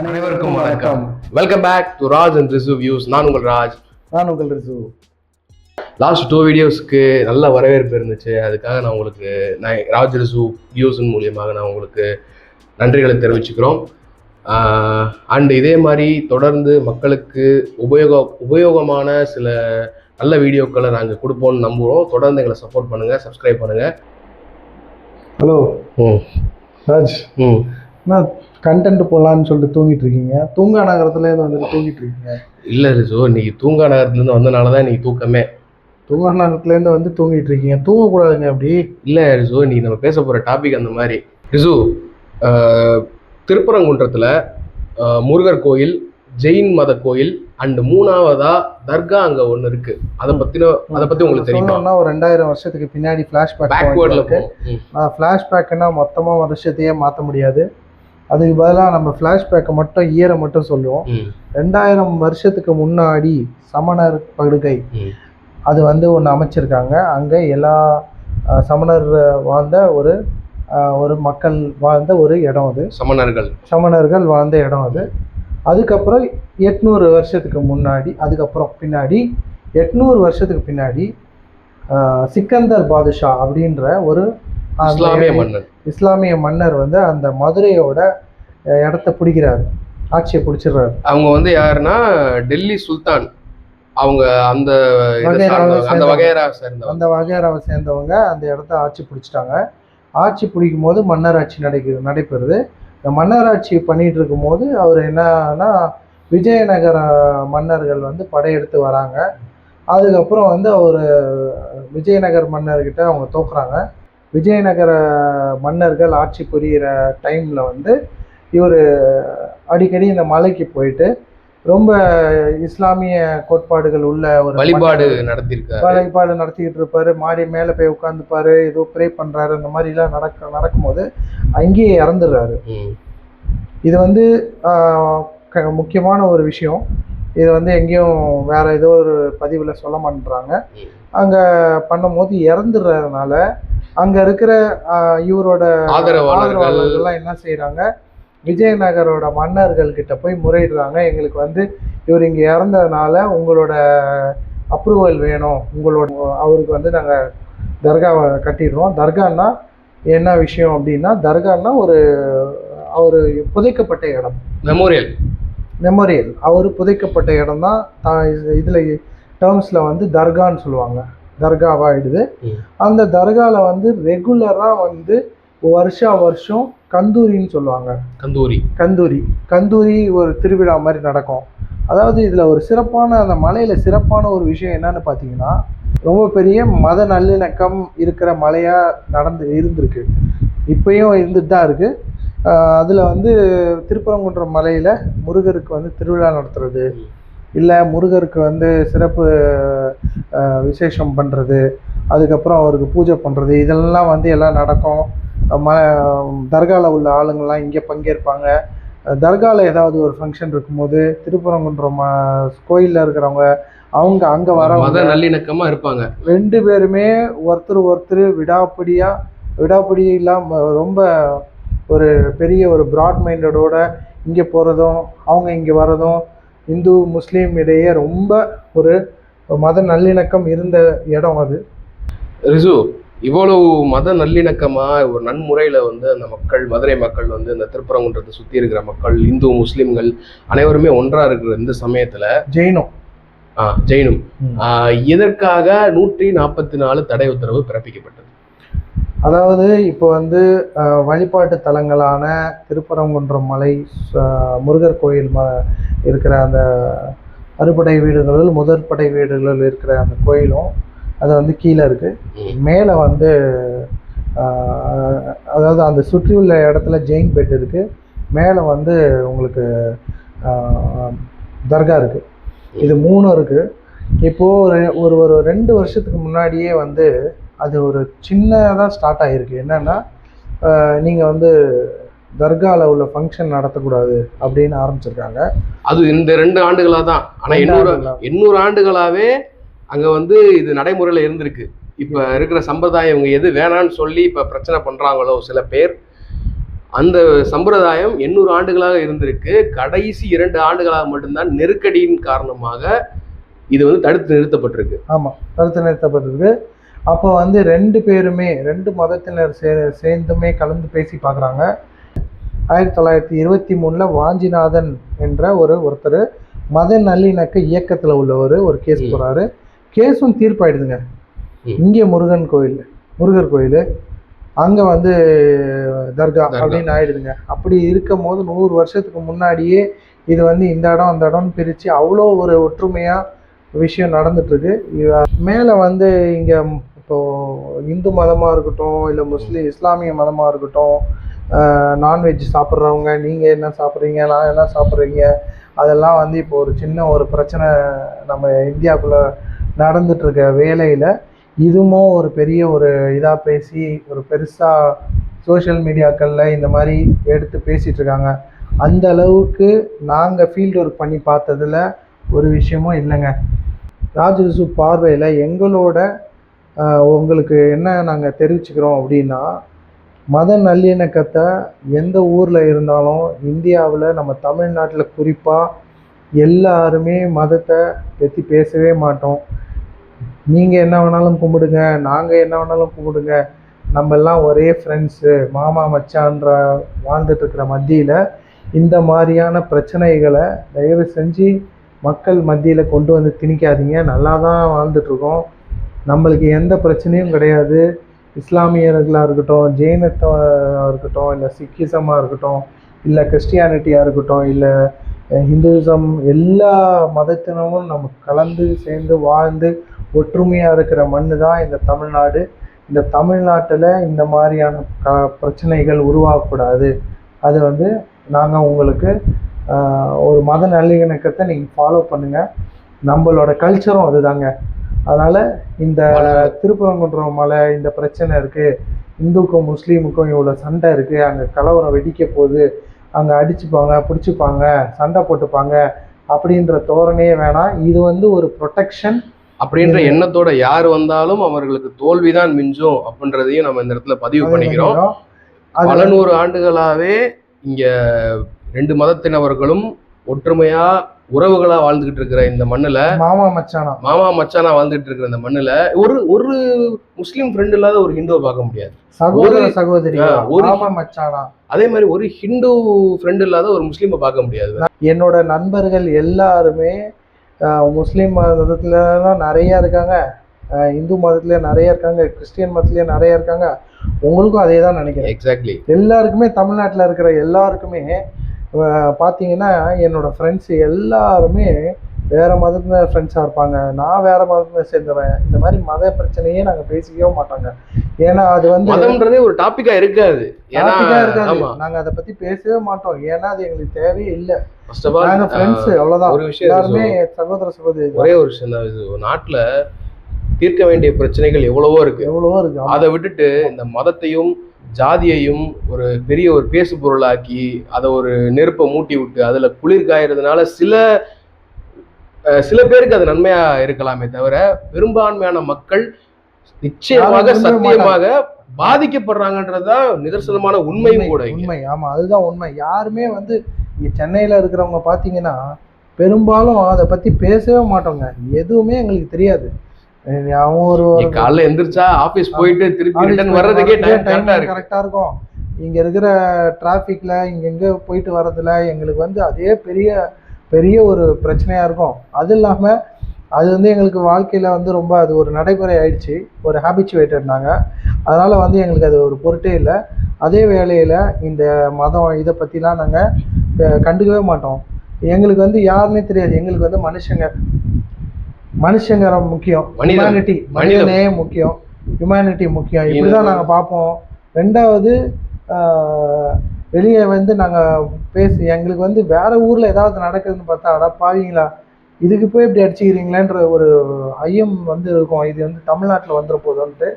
அனைவருக்கும் வணக்கம். Welcome back to Raj and Rishu views நான் உங்கள் ராஜ். நான் உங்கள் ரிசு. லாஸ்ட் டூ வீடியோஸ்க்கு நல்ல வரவேற்பு இருந்துச்சு. அதுக்காக நான் உங்களுக்கு நான் ராஜ் ரிசு வியூஸின் மூலியமாக நான் உங்களுக்கு நன்றிகளை தெரிவிச்சுக்கிறோம். அண்ட் இதே மாதிரி தொடர்ந்து மக்களுக்கு உபயோக உபயோகமான சில நல்ல வீடியோக்களை நாங்கள் கொடுப்போம்னு நம்புகிறோம் தொடர்ந்து எங்களை சப்போர்ட் பண்ணுங்கள் சப்ஸ்கிரைப் பண்ணுங்கள் ஹலோ ம். ராஜ். ம். என்ன கண்டென்ட் போடலான்னு சொல்லிட்டு தூங்கிட்டு இருக்கீங்க? தூங்கா நகரத்துலேருந்து வந்துட்டு தூங்கிட்டு இருக்கீங்க. இல்லை ரிசு இன்னைக்கு தூங்கா நகரத்துலேருந்து வந்தனால தான் இன்னைக்கு தூக்கமே. தூங்கா நகரத்துலேருந்து வந்து தூங்கிட்டு இருக்கீங்க. தூங்கக்கூடாதுங்க அப்படி. இல்லை ரிசு இன்னைக்கு நம்ம பேச போகிற டாபிக் அந்த மாதிரி. ரிசு திருப்பரங்குன்றத்தில் முருகர் கோயில் ஜெயின் மத கோயில் அண்ட் மூணாவதா தர்கா அங்கே ஒன்று இருக்கு. அதை பற்றின அதை பற்றி உங்களுக்கு தெரியுமா? ஒரு ரெண்டாயிரம் வருஷத்துக்கு பின்னாடி ஃப்ளாஷ்பேக் பேக்வேர்டில் போகும். ஃப்ளாஷ்பேக்குன்னா மொத்தமாக வருஷத்தையே மாற்ற முடியாது. அதுக்கு பதிலாக நம்ம ஃப்ளாஷ்பேக்கை மட்டும் இயரை மட்டும் சொல்லுவோம். ரெண்டாயிரம் வருஷத்துக்கு முன்னாடி சமணர் படுகை. அது வந்து ஒன்று அமைச்சிருக்காங்க. அங்கே எல்லா சமணர் வாழ்ந்த ஒரு ஒரு மக்கள் வாழ்ந்த ஒரு இடம் அது. சமணர்கள். சமணர்கள் வாழ்ந்த இடம் அது. அதுக்கப்புறம் எட்நூறு வருஷத்துக்கு முன்னாடி அதுக்கப்புறம் பின்னாடி எட்நூறு வருஷத்துக்கு பின்னாடி சிக்கந்தர் பாதுஷா அப்படின்ற ஒரு இஸ்லாமிய மன்னன் இஸ்லாமிய மன்னர் வந்து அந்த மதுரையோட இடத்த பிடிக்கிறாரு. ஆட்சியை பிடிச்சிடுறாரு. அவங்க வந்து யாருன்னா டெல்லி சுல்தான். அவங்க அந்த அந்த சேர்ந்தவங்க. வகையரா சேர்ந்தவங்க. அந்த வகையறாவை சேர்ந்தவங்க அந்த இடத்த ஆட்சி பிடிச்சிட்டாங்க. ஆட்சி பிடிக்கும் போது மன்னராட்சி நடக்கு நடைபெறுது. இந்த மன்னராட்சி பண்ணிட்டு இருக்கும்போது அவர் என்னன்னா விஜயநகர மன்னர்கள் வந்து படையெடுத்து வராங்க. அதுக்கப்புறம் வந்து அவர் விஜயநகர் மன்னர்கிட்ட அவங்க தோக்குறாங்க. விஜயநகர மன்னர்கள் ஆட்சி புரிகிற டைமில் வந்து இவர் அடிக்கடி இந்த மலைக்கு போயிட்டு ரொம்ப இஸ்லாமிய கோட்பாடுகள் உள்ள ஒரு வழிபாடு மன்னர். நடத்தியிருக்காரு. வழிபாடு நடத்திக்கிட்டு இருப்பாரு. மாடி மேலே போய் உட்காந்துப்பாரு ஏதோ ப்ரே பண்றாரு. அந்த மாதிரிலாம் நடக்க நடக்கும்போது அங்கேயே இறந்துடுறாரு. இது வந்து முக்கியமான ஒரு விஷயம். இது வந்து எங்கேயும் வேற ஏதோ ஒரு பதிவில் சொல்ல மாட்டேறாங்க. அங்கே பண்ணும்போது இறந்துடுறதுனால அங்கே இருக்கிற இவரோட ஆதரவாளர்கள். ஆதரவாளர்கள்லாம் என்ன செய்கிறாங்க விஜயநகரோட மன்னர்கள் கிட்ட போய் முறையிடுறாங்க. எங்களுக்கு வந்து இவர் இங்கே இறந்ததுனால உங்களோட அப்ரூவல் வேணும். உங்களோட அவருக்கு வந்து நாங்கள் தர்காவை கட்டிடுறோம். தர்கான்னா என்ன விஷயம் அப்படின்னா தர்கான்னா ஒரு அவர் புதைக்கப்பட்ட இடம். மெமோரியல் மெமோரியல் அவர் புதைக்கப்பட்ட இடம் தான் இதில் டேர்ம்ஸில் வந்து தர்கான்னு சொல்லுவாங்க. தர்காவாயிடுது. ம். அந்த தர்காவில் வந்து ரெகுலராக வந்து வருஷா வருஷம் கந்தூரின்னு சொல்லுவாங்க. கந்தூரி. கந்தூரி. கந்தூரி ஒரு திருவிழா மாதிரி நடக்கும். அதாவது இதில் ஒரு சிறப்பான அந்த மலையில் சிறப்பான ஒரு விஷயம் என்னன்னு பார்த்தீங்கன்னா ரொம்ப பெரிய மத நல்லிணக்கம் இருக்கிற மலையாக நடந்து இருந்திருக்கு. இப்பயும் இருந்துட்டு தான் இருக்குது அதில் வந்து திருப்பரங்குன்றம் மலையில் முருகருக்கு வந்து திருவிழா நடத்துறது. இல்லை முருகருக்கு வந்து சிறப்பு விசேஷம் பண்ணுறது அதுக்கப்புறம் அவருக்கு பூஜை பண்ணுறது இதெல்லாம் வந்து எல்லாம் நடக்கும். ம தர்காவில் உள்ள ஆளுங்கள்லாம் இங்கே பங்கேற்பாங்க. தர்காவில் ஏதாவது ஒரு ஃபங்க்ஷன் இருக்கும்போது திருப்பரங்குன்றம் கோயிலில் இருக்கிறவங்க அவங்க அங்கே மத வரவங்க நல்லிணக்கமா இருப்பாங்க. ரெண்டு பேருமே ஒருத்தர் ஒருத்தர் விடாப்பிடியாக விடாப்பிடி இல்லாமல் ரொம்ப ஒரு பெரிய ஒரு ப்ராட் மைண்டடோட இங்கே போகிறதும் அவங்க இங்கே வர்றதும் இந்து முஸ்லீம் இடையே ரொம்ப ஒரு மத நல்லிணக்கம் இருந்த இடம் அது. ரிசு இவ்வளவு மத நல்லிணக்கமா ஒரு நன்முறையில வந்து அந்த மக்கள் மதுரை மக்கள் வந்து இந்த திருப்பரங்குன்றத்தை சுத்தி இருக்கிற மக்கள் இந்து முஸ்லிம்கள் அனைவருமே ஒன்றா இருக்கிற இந்த சமயத்துல ஜெயினம். ஆ, ஜெயினும். ஆ, இதற்காக நூற்றி நாற்பத்தி நாலு தடை உத்தரவு பிறப்பிக்கப்பட்டது? அதாவது இப்போ வந்து வழிபாட்டு தலங்களான திருப்பரங்குன்றம் மலை முருகர் கோயில் ம இருக்கிற அந்த அறுபடை வீடுகளில் முதற்படை வீடுகளில் இருக்கிற அந்த கோயிலும் அது வந்து கீழே இருக்குது. மேலே வந்து அதாவது அந்த சுற்றியுள்ள இடத்துல ஜெயின் பெட் இருக்குது மேலே வந்து உங்களுக்கு தர்கா இருக்குது இது மூணும் இருக்குது இப்போது ஒரு ஒரு ஒரு ரெண்டு வருஷத்துக்கு முன்னாடியே வந்து அது ஒரு சின்னதாக ஸ்டார்ட் ஆகிருக்கு என்னென்னா நீங்கள் வந்து தர்காவில் உள்ள ஃபங்க்ஷன் நடத்தக்கூடாது அப்படின்னு ஆரம்பிச்சிருக்காங்க. அது இந்த ரெண்டு ஆண்டுகளா தான் ஆனா எண்ணூறு. எண்ணூறு ஆண்டுகளாவே அங்க வந்து இது நடைமுறையில இருந்திருக்கு. இப்ப இருக்கிற சம்பிரதாயம் இவங்க எது வேணான்னு சொல்லி இப்ப பிரச்சனை பண்றாங்களோ சில பேர் அந்த சம்பிரதாயம் எண்ணூறு ஆண்டுகளாக இருந்திருக்கு. கடைசி இரண்டு ஆண்டுகளாக மட்டும்தான் நெருக்கடியின் காரணமாக இது வந்து தடுத்து நிறுத்தப்பட்டிருக்கு. ஆமாம் கருத்து நிறுத்தப்பட்டிருக்கு. அப்போ வந்து ரெண்டு பேருமே ரெண்டு மதத்தினர் சே சேர்ந்துமே கலந்து பேசி பார்க்குறாங்க. ஆயிரத்தி தொள்ளாயிரத்தி இருபத்தி மூணில் வாஞ்சிநாதன் என்ற ஒரு ஒருத்தர் மத நல்லிணக்க இயக்கத்தில் உள்ளவர் ஒரு கேஸ். போகிறாரு கேஸும் தீர்ப்பாயிடுதுங்க. இங்கே முருகன் கோயில் முருகர் கோயில். அங்கே வந்து தர்கா அப்படின்னு ஆயிடுதுங்க. அப்படி இருக்கும் போது நூறு வருஷத்துக்கு முன்னாடியே இது வந்து இந்த இடம் அந்த இடம்னு பிரித்து அவ்வளோ ஒரு ஒற்றுமையாக விஷயம் நடந்துட்டுருக்கு. மேலே வந்து இங்கே ஸோ இந்து மதமாக இருக்கட்டும் இல்லை முஸ்லீம் இஸ்லாமிய மதமாக இருக்கட்டும் நான்வெஜ் சாப்பிட்றவங்க நீங்கள் என்ன சாப்பிட்றீங்க நான் என்ன சாப்பிட்றீங்க அதெல்லாம் வந்து இப்போ ஒரு சின்ன ஒரு பிரச்சனை நம்ம இந்தியாவுக்குள்ளே நடந்துட்டுருக்க வேலையில் இதுவும் ஒரு பெரிய ஒரு இதாக பேசி ஒரு பெருசாக சோஷியல் மீடியாக்களில் இந்த மாதிரி எடுத்து பேசிகிட்ருக்காங்க அந்த அளவுக்கு நாங்கள் ஃபீல்டு ஒர்க் பண்ணி பார்த்ததுல ஒரு விஷயமும் இல்லைங்க. ராஜரிசு பார்வையில் எங்களோட உங்களுக்கு என்ன நாங்கள் தெரிவிச்சுக்கிறோம் அப்படின்னா மத நல்லிணக்கத்தை எந்த ஊரில் இருந்தாலும் இந்தியாவில் நம்ம தமிழ்நாட்டில் குறிப்பாக எல்லாருமே மதத்தை பற்றி பேசவே மாட்டோம். நீங்கள் என்ன வேணாலும் கும்பிடுங்க நாங்கள் என்ன வேணாலும் கும்பிடுங்க. நம்ம எல்லாம் ஒரே ஃப்ரெண்ட்ஸு மாமா மச்சான்ற வாழ்ந்துட்டுருக்கிற மத்தியில் இந்த மாதிரியான பிரச்சனைகளை தயவு செஞ்சு மக்கள் மத்தியில் கொண்டு வந்து திணிக்காதீங்க. நல்லா தான் வாழ்ந்துட்டுருக்கோம் நம்மளுக்கு எந்த பிரச்சனையும் கிடையாது. இஸ்லாமியர்களாக இருக்கட்டும் ஜெயினத்தாக இருக்கட்டும் இல்லை சிக்கிசமாக இருக்கட்டும் இல்லை கிறிஸ்டியானிட்டியாக இருக்கட்டும் இல்லை ஹிந்துவிசம் எல்லா மதத்தினமும் நம்ம கலந்து சேர்ந்து வாழ்ந்து ஒற்றுமையாக இருக்கிற மண்ணு தான் இந்த தமிழ்நாடு. இந்த தமிழ்நாட்டில் இந்த மாதிரியான க பிரச்சனைகள் உருவாகக்கூடாது. அது வந்து நாங்கள் உங்களுக்கு ஒரு மத நல்லிணக்கத்தை நீங்கள் ஃபாலோ பண்ணுங்கள் நம்மளோட கல்ச்சரும் அதுதாங்க. அதனால் இந்த திருப்பரங்குன்றம் மலை இந்த பிரச்சனை இருக்குது இந்துக்கும் முஸ்லீமுக்கும் இவ்வளோ சண்டை இருக்குது அங்கே கலவரம் வெடிக்க போகுது. அங்கே அடிச்சுப்பாங்க பிடிச்சிப்பாங்க சண்டை போட்டுப்பாங்க அப்படின்ற தோரணையே வேணாம். இது வந்து ஒரு ப்ரொடெக்ஷன் அப்படின்ற எண்ணத்தோட யார் வந்தாலும் அவர்களுக்கு தோல்விதான் மிஞ்சும் அப்படின்றதையும் நம்ம இந்த இடத்துல பதிவு பண்ணிக்கிறோம். பல நூறு ஆண்டுகளாவே இங்க ரெண்டு மதத்தினவர்களும் ஒற்றுமையா உறவுகளா வாழ்ந்துகிட்டு இருக்கிற இந்த மண்ணுல மாமா மச்சானா. மாமா மச்சானா வாழ்ந்துட்டு இருக்கிற இந்த மண்ணுல ஒரு ஒரு முஸ்லீம் ஃப்ரெண்ட் இல்லாத ஒரு ஹிந்துவை பார்க்க முடியாது. சகோதர சகோதரி. ஒரு- மாமா மச்சானா. அதே மாதிரி ஒரு ஹிந்து ஃப்ரெண்ட் இல்லாத ஒரு முஸ்லீமை பார்க்க முடியாது. என்னோட நண்பர்கள் எல்லாருமே முஸ்லீம் மதத்துல தான் நிறைய இருக்காங்க. இந்து மதத்துல நிறைய இருக்காங்க கிறிஸ்டியன் மதத்துலயே நிறைய இருக்காங்க. உங்களுக்கும் அதே தான் நினைக்கிறேன். எக்ஸாக்ட்லி எல்லாருக்குமே தமிழ்நாட்டில் இருக்கிற எல்லாருக்குமே பார்த்தீங்கன்னா என்னோட ஃப்ரெண்ட்ஸ் எல்லாருமே வேற மதத்துல ஃப்ரெண்ட்ஸாக இருப்பாங்க. நான் வேற மதத்துல சேர்ந்தவன். இந்த மாதிரி மத பிரச்சனையே நாங்கள் பேசிக்கவே மாட்டாங்க. ஏன்னா அது வந்து மதம்ன்றதே ஒரு டாபிக்கா இருக்காது. டாபிக்கா இருக்காது. ஆமா. நாங்க அதை பத்தி பேசவே மாட்டோம். ஏன்னா அது எங்களுக்கு தேவையே இல்லை. ஃபர்ஸ்ட் ஆஃப் நாங்க ஃப்ரெண்ட்ஸ் ஆல் அவ்வளவுதான். ஒரு விஷயம் எல்லாருமே சகோதர சகோதரி ஒரே ஒரு விஷயம் நாட்டுல தீர்க்க வேண்டிய பிரச்சனைகள் எவ்வளவோ இருக்கு. எவ்வளவோ இருக்கு. அதை விட்டுட்டு இந்த மதத்தையும் ஜாதியையும் ஒரு பெரிய ஒரு பேசு பொருளாக்கி அதை ஒரு நெருப்பை மூட்டி விட்டு அதுல குளிர் காயறதுனால சில சில பேருக்கு அது நன்மையா இருக்கலாமே தவிர பெரும்பான்மையான மக்கள் நிச்சயமாக சத்தியமாக பாதிக்கப்படுறாங்கன்றதுதான் நிதர்சனமான உண்மையும் கூட. உண்மை ஆமா அதுதான் உண்மை. யாருமே வந்து இங்க சென்னையில இருக்கிறவங்க பாத்தீங்கன்னா பெரும்பாலும் அதை பத்தி பேசவே மாட்டோங்க. எதுவுமே எங்களுக்கு தெரியாது. அவன் ஒரு காலைல எந்திரிச்சா ஆபீஸ் போயிட்டு திருப்பி ரிட்டர்ன் வர்றதுக்கே டைம் கரெக்டா இருக்கு. கரெக்டா இருக்கும். இங்க இருக்கிற டிராஃபிக்ல இங்க எங்க போயிட்டு வர்றதுல எங்களுக்கு வந்து அதே பெரிய பெரிய ஒரு பிரச்சனையா இருக்கும். அது இல்லாம அது வந்து எங்களுக்கு வாழ்க்கையில வந்து ரொம்ப அது ஒரு நடைமுறை ஆயிடுச்சு. ஒரு ஹேபிச்சுவேட்டட் நாங்க. அதனால வந்து எங்களுக்கு அது ஒரு பொருட்டே இல்லை. அதே வேளையில இந்த மதம் இதை பத்திலாம் நாங்க அஹ், கண்டுக்கவே மாட்டோம். எங்களுக்கு வந்து யாருன்னே தெரியாது. எங்களுக்கு வந்து மனுஷங்க. மனுஷங்க முக்கியம். ஹியூமனிட்டி. மனிதனே. முக்கியம். ஹியூமனிட்டி முக்கியம். இப்படிதான் நாங்க பார்ப்போம். ரெண்டாவது வெளியே வந்து நாங்க பேசி எங்களுக்கு வந்து வேற ஊர்ல ஏதாவது நடக்குதுன்னு பார்த்தா அட பாவீங்களா? இதுக்கு போய் இப்படி அடிச்சுக்கிறீங்களேன்ற ஒரு ஐயம் வந்து இருக்கும். இது வந்து தமிழ்நாட்டில் வந்துட போதும்ன்ட்டு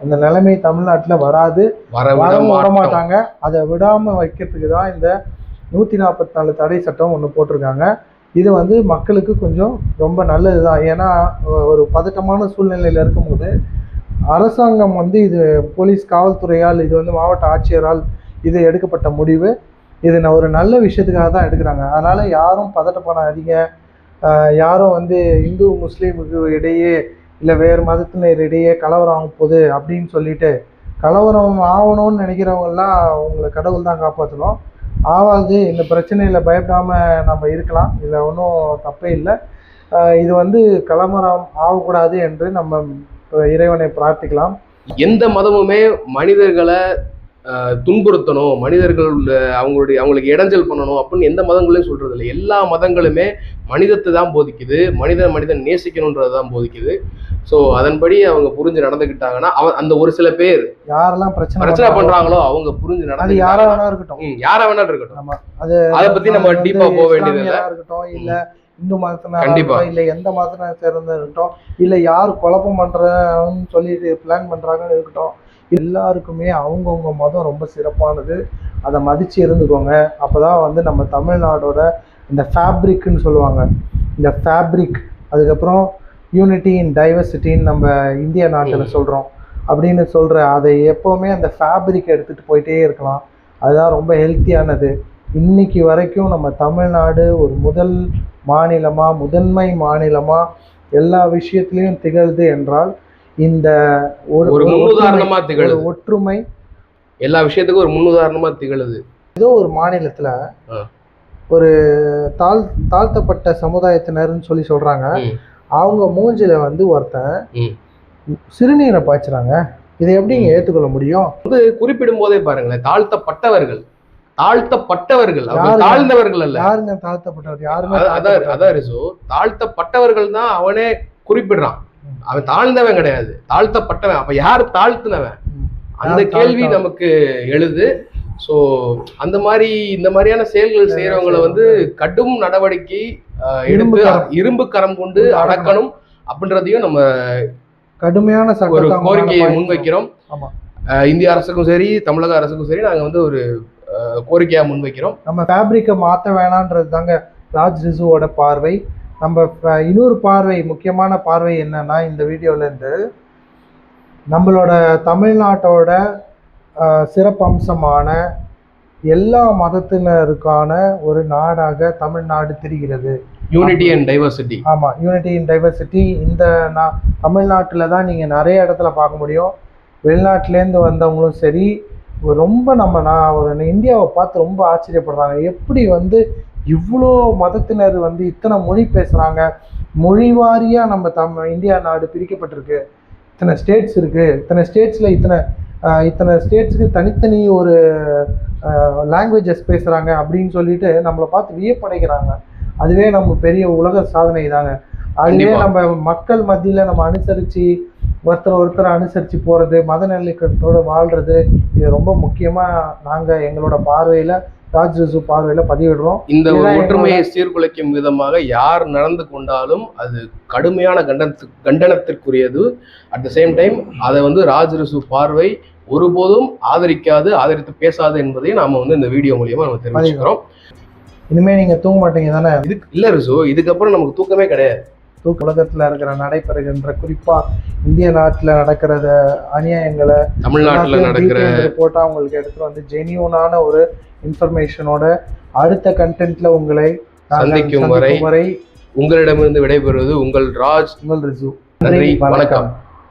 அந்த நிலைமை தமிழ்நாட்டில் வராது. வரவும் விட மாட்டோம். மாட்டாங்க. அதை விடாம வைக்கிறதுக்கு தான் இந்த நூற்றி நாற்பத்தி நாலு தடை சட்டம் ஒன்று போட்டிருக்காங்க. இது வந்து மக்களுக்கு கொஞ்சம் ரொம்ப நல்லது தான் ஏன்னா ஒரு பதட்டமான சூழ்நிலையில் இருக்கும்போது அரசாங்கம் வந்து இது போலீஸ் காவல்துறையால் இது வந்து மாவட்ட ஆட்சியரால் இது எடுக்கப்பட்ட முடிவு. இது நான் ஒரு நல்ல விஷயத்துக்காக தான் எடுக்கிறாங்க. அதனால் யாரும் பதட்டப்படாதீங்க. ஆஹ் யாரும் வந்து இந்து முஸ்லீமுக்கு இடையே இல்லை வேறு மதத்தினர் இடையே கலவரம் ஆகும் போகுது அப்படின்னு சொல்லிட்டு கலவரம் ஆகணும்னு நினைக்கிறவங்கெல்லாம் உங்களை கடவுள் தான் காப்பாற்றணும் ஆவாது இந்த பிரச்சனையில் பயப்படாம நம்ம இருக்கலாம். இதில் ஒன்றும் தப்பே இல்லை. இது வந்து கலமரம் ஆகக்கூடாது என்று நம்ம இறைவனை பிரார்த்திக்கலாம். எந்த மதமுமே மனிதர்களை துன்புறுத்தணும் மனிதர்கள் அவங்களுடைய அவங்களுக்கு இடைஞ்சல் பண்ணணும் அப்படின்னு எந்த மதங்களையும் சொல்றது இல்லை. எல்லா மதங்களுமே மனிதத்தை தான் போதிக்குது மனிதன் மனிதன் நேசிக்கணுன்றது தான் போதிக்குது. ஸோ அதன்படி அவங்க புரிஞ்சு நடந்துக்கிட்டாங்கன்னா அவன் அந்த ஒரு சில பேர் யாரெல்லாம் பிரச்சனை பிரச்சனை பண்றாங்களோ, அவங்க புரிஞ்சு அது யாரா நடந்து வேணா இருக்கட்டும். யாரா வேணாலும் இருக்கட்டும். அது அதை பத்தி நம்ம டீப்பா போக வேண்டியது இருக்கட்டும் இல்ல இந்து. இருக்கட்டும் இல்ல எந்த மதத்தின சேர்ந்த இருக்கட்டும் இல்ல யார் குழப்பம் பண்றன்னு சொல்லிட்டு பிளான் பண்றாங்கன்னு இருக்கட்டும் எல்லாருக்குமே அவங்கவுங்க மதம் ரொம்ப சிறப்பானது. அதை மதிச்சு இருந்துக்கோங்க. அப்பதான் வந்து நம்ம தமிழ்நாடோட இந்த ஃபேப்ரிக்னு சொல்லுவாங்க. இந்த ஃபேப்ரிக் அதுக்கப்புறம் யூனிட்டி இன் டைவர்சிட்டின்னு நம்ம இந்திய நாட்டில் ம். சொல்றோம். அப்படின்னு சொல்ற அதை எப்பவுமே அந்த ஃபேப்ரிக் எடுத்துட்டு போயிட்டே இருக்கலாம். அதுதான் ரொம்ப ஹெல்த்தியானது இன்னைக்கு வரைக்கும் நம்ம தமிழ்நாடு ஒரு முதல் மாநிலமா முதன்மை மாநிலமா எல்லா விஷயத்திலையும் திகழ்து என்றால் இந்த ஒரு முன்னுதாரணமா ஒரு ஒற்றுமை. எல்லா விஷயத்துக்கும் ஒரு முன்னுதாரணமா திகழுது. ஏதோ ஒரு மாநிலத்துல. ஒரு தாழ் தாழ்த்தப்பட்ட சமுதாயத்தினர்னு சொல்லி சொல்றாங்க. அவங்க மூஞ்சில வந்து ஒருத்தன். சிறுநீரை பாய்ச்சுறாங்க. இதை எப்படிங்க ஏத்துக்கொள்ள முடியும்? குறிப்பிடும் போதே பாருங்களேன் தாழ்த்தப்பட்டவர்கள். தாழ்த்தப்பட்டவர்கள்? தாழ்ந்தவர்கள் அல்ல. யாருங்க தாழ்த்தப்பட்டவர்? யாருமே அத- அதான் அதான் தாழ்த்தப்பட்டவர்கள் தான் அவனே குறிப்பிடுறான். அவன் தாழ்ந்தவன் கிடையாது. தாழ்த்தப்பட்டவன். அப்ப யார் தாழ்த்தினவன். அந்த கேள்வி? நமக்கு எழுது. சோ அந்த மாதிரி இந்த மாதிரியான செயல்கள் செய்யறவங்களை வந்து கடும் நடவடிக்கை எடுத்து. இரும்பு கரம் கொண்டு அடக்கணும் அப்படின்றதையும் நம்ம கடுமையான ஒரு கோரிக்கையை முன்வைக்கிறோம். இந்திய அரசுக்கும் சரி தமிழக அரசுக்கும் சரி நாங்க வந்து ஒரு ஆஹ், கோரிக்கையா முன்வைக்கிறோம். நம்ம ஃபேப்ரிக்கை மாற்ற வேணான்றது தாங்க ராஜ் ரிசுவோட பார்வை. நம்ம இன்னொரு பார்வை முக்கியமான பார்வை என்னன்னா இந்த வீடியோல இருந்து நம்மளோட தமிழ்நாட்டோட சிறப்பம்சமான எல்லா மதத்தினருக்கான ஒரு நாடாக தமிழ்நாடு தெரிகிறது. யூனிட்டி அண்ட் டைவர்சிட்டி ஆமாம் யூனிட்டி இன் டைவர்சிட்டி இந்த நான் தமிழ்நாட்டில் தான் நீங்கள் நிறைய இடத்துல பார்க்க முடியும். வெளிநாட்டிலேருந்து வந்தவங்களும் சரி ரொம்ப நம்ம நான் ஒரு இந்தியாவை பார்த்து ரொம்ப ஆச்சரியப்படுறாங்க. எப்படி வந்து இவ்வளோ மதத்தினர் வந்து இத்தனை மொழி பேசுகிறாங்க மொழி வாரியாக நம்ம தம் இந்தியா நாடு பிரிக்கப்பட்டிருக்கு. இத்தனை ஸ்டேட்ஸ் இருக்குது இத்தனை ஸ்டேட்ஸில் இத்தனை இத்தனை ஸ்டேட்ஸுக்கு தனித்தனி ஒரு லாங்குவேஜஸ் பேசுகிறாங்க அப்படின்னு சொல்லிட்டு நம்மளை பார்த்து வியப்படைக்கிறாங்க அதுவே நம்ம பெரிய உலக சாதனை தாங்க. அதுவே. நம்ம மக்கள் மத்தியில் நம்ம அனுசரித்து ஒருத்தர் ஒருத்தர் அனுசரித்து போகிறது மத நல்லிணக்கத்தோடு வாழ்கிறது இது ரொம்ப முக்கியமாக நாங்கள் எங்களோட பார்வையில் ராஜ் ரிசு பார்வையில் பதிவிடுறோம். இந்த ஒற்றுமையை சீர்குலைக்கும் விதமாக யார் நடந்து கொண்டாலும் அது கடுமையான கண்டனத்து கண்டனத்திற்குரியது. அட் த சேம் டைம் அதை வந்து ராஜரிசு பார்வை ஒருபோதும் ஆதரிக்காது ஆதரித்து பேசாது என்பதையும் நாம வந்து இந்த வீடியோ மூலியமா நம்ம தெரிவிச்சுக்கிறோம். இனிமேல் நீங்கள் தூங்க மாட்டீங்க தானே? இதுக்கு இல்ல ரிசு இதுக்கப்புறம் நமக்கு தூக்கமே கிடையாது. உலகத்தில் இருக்கிற நடைபெறுகின்ற குறிப்பாக இந்திய நாட்டில் நடக்கிறத அநியாயங்களை தமிழ்நாட்டுல நடக்கிற போட்டால் உங்களுக்கு எடுத்துட்டு வந்து ஜெனியூனான ஒரு இன்ஃபர்மேஷனோட அடுத்த கண்டென்ட்ல உங்களை சந்திக்கும் வரை வரை உங்களிடமிருந்து விடைபெறுவது உங்கள் ராஜ். உங்கள் ரிசு நன்றி வணக்கம்.